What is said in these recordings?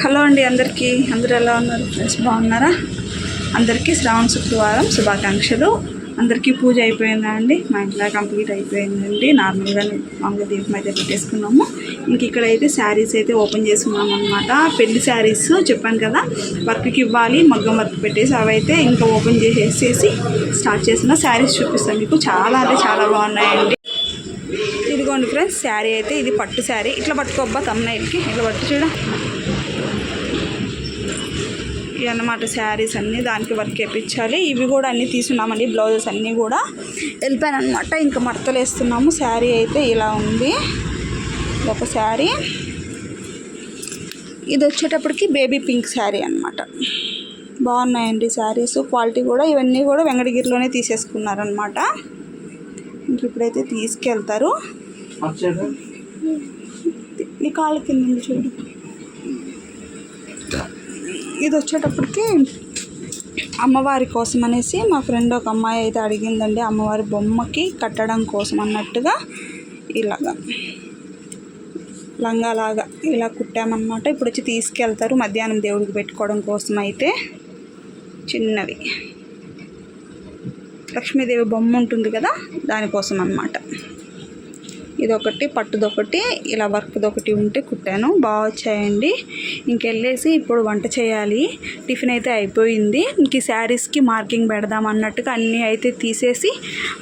Hello అండి అందరికీ. అందరూ ఎలా ఉన్నారు? ఫ్రెండ్స్ బాగున్నారా? అందరికీ శ్రావణ శుక్రవారం శుభాకాంక్షలు. అందరికీ పూజ అయిపోయిందా అండి? మా ఇంట్లో కంప్లీట్ అయిపోయిందండి. నార్మల్గా మామూలుగా దీపం అయితే పెట్టేసుకున్నాము. ఇంక ఇక్కడ అయితే శారీస్ అయితే ఓపెన్ చేసుకున్నాం అనమాట పెళ్ళి శారీస్ చెప్పాను కదా వర్క్కి ఇవ్వాలి మగ్గం వర్క్ పెట్టేసి అవి అయితే ఇంకా ఓపెన్ చేసేసి స్టార్ట్ చేసిన శారీస్ చూపిస్తాను మీకు. చాలా అంటే చాలా బాగున్నాయండి. ఇదిగోండి ఫ్రెండ్స్ శారీ అయితే ఇది పట్టు శారీ. ఇట్లా పట్టుకోబ్బా తమ్నైల్కి ఇట్లా పట్టు చూడ. అన్నమాట శారీస్ అన్నీ దానికి వర్క్ వేయించాలి ఇవి కూడా అన్నీ తీసుకున్నామండి. బ్లౌజెస్ అన్నీ కూడా వెళ్ళిపోయాను అనమాట ఇంకా మడతలు వేస్తున్నాము. శారీ అయితే ఇలా ఉంది. ఒక శారీ. ఇది వచ్చేటప్పటికి బేబీ పింక్ శారీ అనమాట బాగున్నాయండి శారీస్. క్వాలిటీ కూడా ఇవన్నీ కూడా వెంకటగిరిలోనే తీసేసుకున్నారనమాట ఇంక ఇప్పుడైతే తీసుకెళ్తారు. నీ కాళ్ళ కింద చూడు. ఇది వచ్చేటప్పటికి అమ్మవారి కోసం అనేసి మా ఫ్రెండ్ ఒక అమ్మాయి అయితే అడిగిందండి అమ్మవారి బొమ్మకి కట్టడం కోసం అన్నట్టుగా ఇలాగా లంగాలాగా ఇలా కుట్టామన్నమాట. ఇప్పుడు వచ్చి తీసుకెళ్తారు మధ్యాహ్నం దేవుడికి పెట్టుకోవడం కోసం అయితే చిన్నవి. లక్ష్మీదేవి బొమ్మ ఉంటుంది కదా దానికోసం అన్నమాట ఇదొకటి పట్టుదొకటి ఇలా వర్క్దొకటి ఉంటే కుట్టాను. బాగా వచ్చాయండి. ఇంకెళ్ళేసి ఇప్పుడు వంట చేయాలి. టిఫిన్ అయితే అయిపోయింది. ఇంక ఈ శారీస్కి మార్కింగ్ పెడదాం అన్నట్టుగా అన్నీ అయితే తీసేసి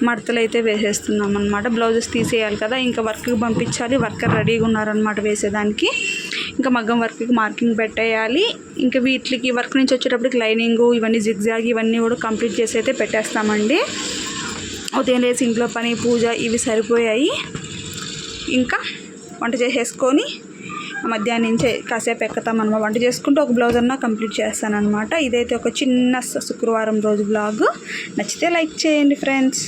మడతలు అయితే వేసేస్తున్నాం అనమాట బ్లౌజెస్ తీసేయాలి కదా ఇంకా వర్క్కి పంపించాలి. వర్కర్ రెడీగా ఉన్నారనమాట వేసేదానికి. ఇంకా మగ్గం వర్క్కి మార్కింగ్ పెట్టేయాలి. ఇంకా వీటికి వర్క్ నుంచి వచ్చేటప్పటికి లైనింగ్ ఇవన్నీ జిగ్జాగ్ ఇవన్నీ కూడా కంప్లీట్ చేసి అయితే పెట్టేస్తామండి. ఉదయం లేసి ఇంట్లో పని పూజ ఇవి సరిపోయాయి. ఇంకా వంట చేసేసుకొని మధ్యాహ్నం నుంచే కాసేపు ఎక్కుతామన్నమాట. వంట చేసుకుంటూ ఒక బ్లౌజ్ అన్నా కంప్లీట్ చేస్తానన్నమాట. ఇదైతే ఒక చిన్న శుక్రవారం రోజు బ్లాగ్. నచ్చితే లైక్ చేయండి ఫ్రెండ్స్.